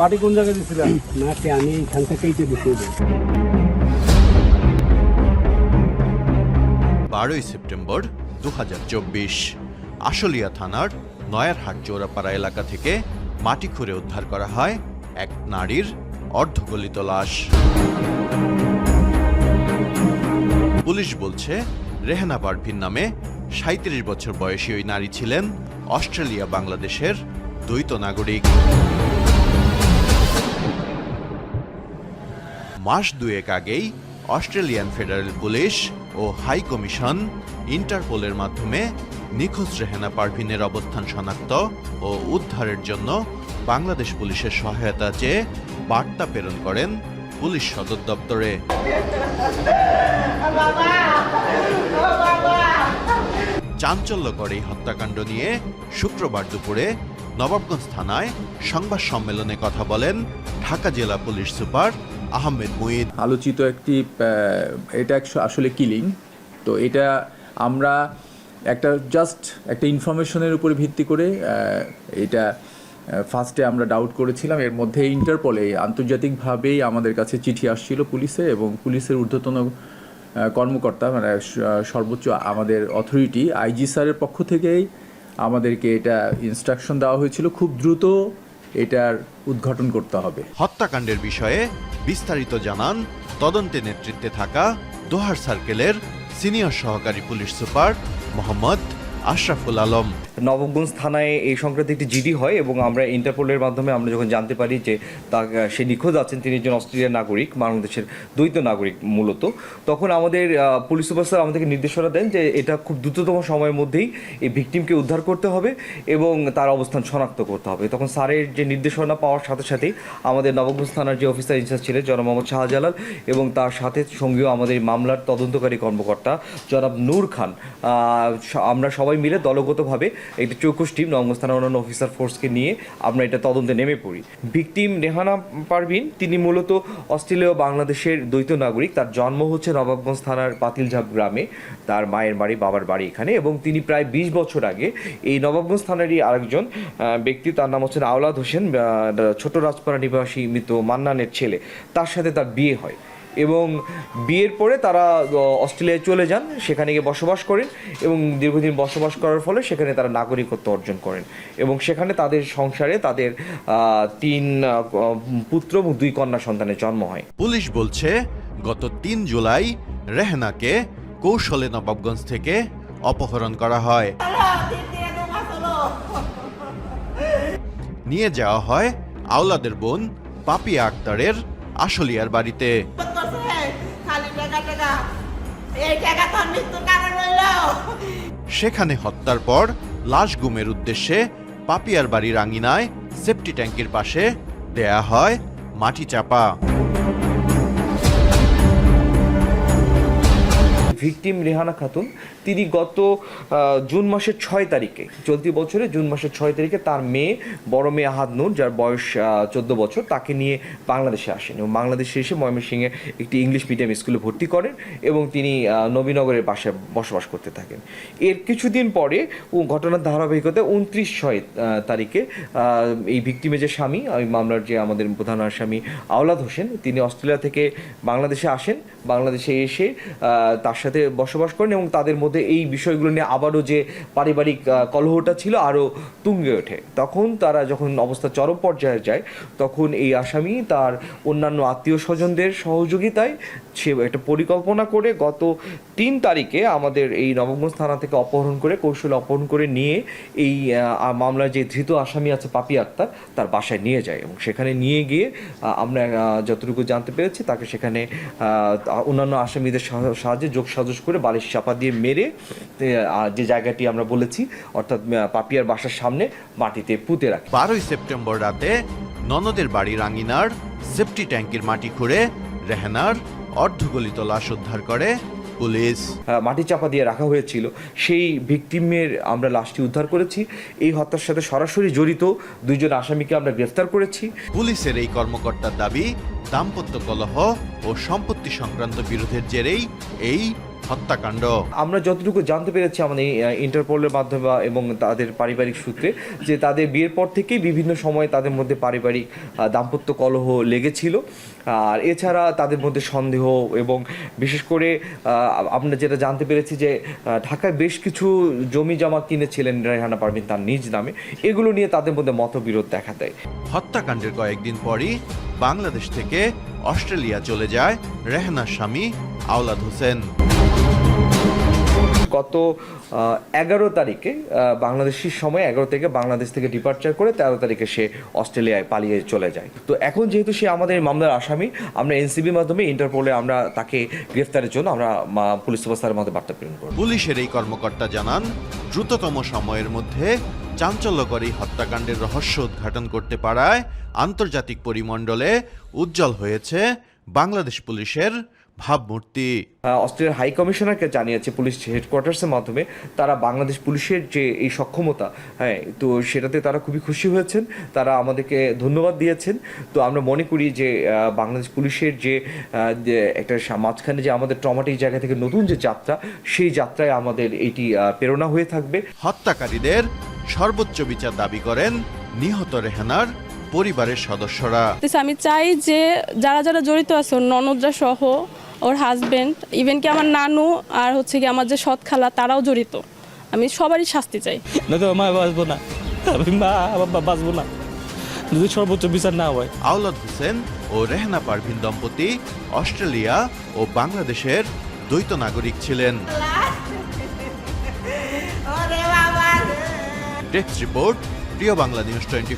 মাটি কোন জায়গায় দিছিলেন? মাটি আমি এইখান থেকেই তো দিতে বারোই সেপ্টেম্বর দু আশুলিয়া থানার নয়ারহাট চৌরাপাড়া এলাকা থেকে মাটি খুঁড়ে উদ্ধার করা হয় এক নারীর অর্ধগলিত লাশ। পুলিশ বলছে রেহানা পারভিন নামে সাঁত্রিশ বছর বয়সী ওই নারী ছিলেন অস্ট্রেলিয়া বাংলাদেশের দ্বৈত নাগরিক। মাস দুয়েক আগেই অস্ট্রেলিয়ান ফেডারেল পুলিশ ও হাই কমিশন ইন্টারপোলের মাধ্যমে নিখোঁজ রেহেনা পারভিনের অবস্থান শনাক্ত ও উদ্ধারের জন্য বাংলাদেশ পুলিশের সহায়তা চেয়ে বার্তা প্রেরণ করেন পুলিশ সদর দপ্তরে। চাঞ্চল্যকর এই হত্যাকাণ্ড নিয়ে শুক্রবার দুপুরে নবাবগঞ্জ থানায় সংবাদ সম্মেলনে কথা বলেন ঢাকা জেলা পুলিশ সুপার আহমেদ মুঈদ আলোচিত একটি এটা আসলে কিলিং তো এটা আমরা একটা জাস্ট একটা ইনফরমেশনের উপরে ভিত্তি করে এটা ফার্স্টে আমরা ডাউট করেছিলাম। এর মধ্যে ইন্টারপলে আন্তর্জাতিকভাবেই আমাদের কাছে চিঠি আসছিল পুলিশের এবং পুলিশের ঊর্ধ্বতন কর্মকর্তা মানে সর্বোচ্চ আমাদের অথরিটি আইজি স্যারের পক্ষ থেকেই আমাদেরকে এটা ইনস্ট্রাকশন দেওয়া হয়েছিল। খুব দ্রুত এটার উদ্ঘাটন করতে হবে। হত্যাকাণ্ডের বিষয়ে বিস্তারিত জানান তদন্তে নেতৃত্বে থাকা দোহার সার্কেলের সিনিয়র সহকারী পুলিশ সুপার মোহাম্মদ আশরাফুল আলম। নবগঞ্জ থানায় এই সংক্রান্ত একটি জিডি হয় এবং আমরা ইন্টারপোলের মাধ্যমে আমরা যখন জানতে পারি যে তা, সে নিখোঁজ আছেন, তিনি একজন অস্ট্রেলিয়ান নাগরিক, বাংলাদেশের দ্বৈত নাগরিক মূলত, তখন আমাদের পুলিশ সুপার স্যার আমাদেরকে নির্দেশনা দেন যে এটা খুব দ্রুততম সময়ের মধ্যেই এই ভিকটিমকে উদ্ধার করতে হবে এবং তার অবস্থান শনাক্ত করতে হবে। তখন স্যারের যে নির্দেশনা পাওয়ার সাথে সাথেই আমাদের নবগঞ্জ থানার যে অফিসার ইনচার্জ ছিলেন, জনাব মোহাম্মদ শাহজালাল এবং তার সাথে সঙ্গেও আমাদের মামলার তদন্তকারী কর্মকর্তা জনাব নূর খান। আমরা সবাই মিলে দলগতভাবে একটি চৌকুশ টিম নবগঞ্জ অন্যান্য অফিসার ফোর্সকে নিয়ে আমরা এটা তদন্তে নেমে পড়ি। ভিকটিম রেহানা পারভিন, তিনি মূলত অস্ট্রেলিয়া বাংলাদেশের দ্বৈত নাগরিক। তার জন্ম হচ্ছে নবাবগঞ্জ থানার পাতিলঝাপ গ্রামে। তার মায়ের বাড়ি, বাবার বাড়ি এখানে এবং তিনি প্রায় বিশ বছর আগে এই নবাবগঞ্জ থানারই আরেকজন ব্যক্তি। তার নাম হচ্ছেন আওলাদ হোসেন ছোট রাজপাড়া নিবাসী মৃত মান্নানের ছেলে। তার সাথে তার বিয়ে হয়। এবং বিয়ের পরে তারা অস্ট্রেলিয়ায় চলে যান, সেখানে গিয়ে বসবাস করেন এবং দীর্ঘদিন বসবাস করার ফলে সেখানে তারা নাগরিকত্ব অর্জন করেন এবং সেখানে তাদের সংসারে তাদের তিন পুত্র এবং দুই কন্যা সন্তানের জন্ম হয়। পুলিশ বলছে, গত তিন জুলাই রেহনাকে কৌশলে নবাবগঞ্জ থেকে অপহরণ করা হয়। নিয়ে যাওয়া হয় আওলাদের বোন পাপিয়া আক্তারের আশুলিয়ার বাড়িতে। সেখানে হত্যার পর লাশ গুমের উদ্দেশ্যে পাপিয়ার বাড়ির আঙিনায় সেফটি ট্যাঙ্কের পাশে দেয়া হয় মাটি চাপা। ভিকটিম রেহানা খাতুন, তিনি গত জুন মাসের ছয় তারিখে, চলতি বছরে জুন মাসের ছয় তারিখে তার মেয়ে, বড় মেয়ে আহাদ নূর, যার বয়স চোদ্দ বছর, তাকে নিয়ে বাংলাদেশে আসেন এবং বাংলাদেশে এসে ময়মনসিংহে একটি ইংলিশ মিডিয়াম স্কুলে ভর্তি করেন এবং তিনি নবীনগরের বাসায় বসবাস করতে থাকেন। এর কিছুদিন পরে ঘটনার ধারাবাহিকতায় উনত্রিশ ছয় তারিখে এই ভিকটিমের যে স্বামী, ওই মামলার যে আমাদের প্রধান আসামি আওলাদ হোসেন, তিনি অস্ট্রেলিয়া থেকে বাংলাদেশে আসেন। বাংলাদেশে এসে তার সাথে বসবাস করেন এবং তাদের মধ্যে এই বিষয়গুলো নিয়ে আবারও যে পারিবারিক কলহটা ছিল আরও তুঙ্গে ওঠে। তখন তারা যখন অবস্থা চরম পর্যায়ে যায়, তখন এই আসামি তার অন্যান্য আত্মীয় স্বজনদের সহযোগিতায় সে একটা পরিকল্পনা করে গত তিন তারিখে আমাদের এই নবগঞ্জ থানা থেকে অপহরণ করে, কৌশল অপহরণ করে নিয়ে এই মামলার যে ধৃত আসামি আছে পাপি আক্তার তার বাসায় নিয়ে যায় এবং সেখানে নিয়ে গিয়ে আমরা যতটুকু জানতে পেরেছি তাকে সেখানে অন্যান্য আসামিদের সাহ- সাহায্যে যোগ সাজস করে বালিশ চাপা দিয়ে মেরে যে জায়গাটি আমরা বলেছি অর্থাৎ পাপিয়ার বাসার সামনে মাটিতে পুঁতে রাখে। বারোই সেপ্টেম্বর রাতে ননদের বাড়ি আঙিনার সেফটি ট্যাঙ্কের মাটি খুঁড়ে রেহনার অর্ধগলিত লাশ উদ্ধার করে পুলিশ। মাটি চাপা দিয়ে রাখা হয়েছিল। সেই ভিকটিমের আমরা লাশটি উদ্ধার করেছি। এই হত্যার সাথে সরাসরি জড়িত দুইজন আসামিকে আমরা গ্রেফতার করেছি। পুলিশের এই কর্মকর্তার দাবি দাম্পত্য কলহ ও সম্পত্তি সংক্রান্ত বিরোধের জেরেই এই হত্যাকাণ্ড। আমরা যতটুকু জানতে পেরেছি আমাদের ইন্টারপোলের মাধ্যমে এবং তাদের পারিবারিক সূত্রে যে তাদের বিয়ের পর থেকেই বিভিন্ন সময় তাদের মধ্যে পারিবারিক দাম্পত্য কলহ লেগেছিল। আর এছাড়া তাদের মধ্যে সন্দেহ এবং বিশেষ করে আমরা যেটা জানতে পেরেছি যে ঢাকায় বেশ কিছু জমি জমা কিনেছিলেন রেহানা পারভিন তার নিজ নামে। এগুলো নিয়ে তাদের মধ্যে মতবিরোধ দেখা দেয়। হত্যাকাণ্ডের কয়েকদিন পরই বাংলাদেশ থেকে অস্ট্রেলিয়া চলে যায় রেহনার স্বামী আওলাদ হোসেন। গত এগারো তারিখে বাংলাদেশি সময় এগারো থেকে বাংলাদেশ থেকে ডিপার্চার করে তেরো তারিখে সে অস্ট্রেলিয়ায় পালিয়ে চলে যায়। তো এখন যেহেতু সে আমাদের মামলার আসামি আমরা এনসিবির মাধ্যমে ইন্টারপোলে আমরা তাকে গ্রেফতারের জন্য আমরা পুলিশ সুপারস্টারের মধ্যে বার্তা প্রেরণ করব। পুলিশের এই কর্মকর্তা জানান দ্রুততম সময়ের মধ্যে চাঞ্চল্যকর এই হত্যাকাণ্ডের রহস্য উদ্ঘাটন করতে পারায় আন্তর্জাতিক পরিমণ্ডলে উজ্জ্বল হয়েছে বাংলাদেশ পুলিশের ভাবমূর্তি অস্ট্রেলিয়ার হাই কমিশনারকে জানিয়েছে পুলিশ হেডকোয়ার্টার্সের মাধ্যমে। তারা বাংলাদেশ পুলিশের যে এই সক্ষমতা হ্যাঁ তো সেটাতে তারা খুবই খুশি হয়েছেন। তারা আমাদেরকে ধন্যবাদ দিয়েছেন। তো আমরা মনে করি যে বাংলাদেশ পুলিশের যে একটা মাঝখানে যে আমাদের ট্রমাটিক জায়গা থেকে নতুন যে যাত্রা সেই যাত্রায় আমাদের এটি প্রেরণা হয়ে থাকবে। হত্যাকারীদের সর্বোচ্চ বিচার দাবি করেন নিহত রেহানার পরিবারের সদস্যরা। আমি চাই যে যারা যারা জড়িত আছে ননদরা সহ ওর হাজবেন্ড ইভেন কি আমার নানু আর হচ্ছে কি আমার যে সৎ খালা তারাও জড়িত। আমি সবারই শাস্তি চাই। নয়তো মা বাঁচবো না। আমি মা বাবা বাঁচবো না। যদি সর্বোচ্চ বিচার না হয়। আওলাদ হোসেন ও রেহনা পারভিন দম্পতি অস্ট্রেলিয়া ও বাংলাদেশের দ্বৈত নাগরিক ছিলেন। ডেস্ক রিপোর্ট প্রিয় বাংলা নিউজ টোয়েন্টি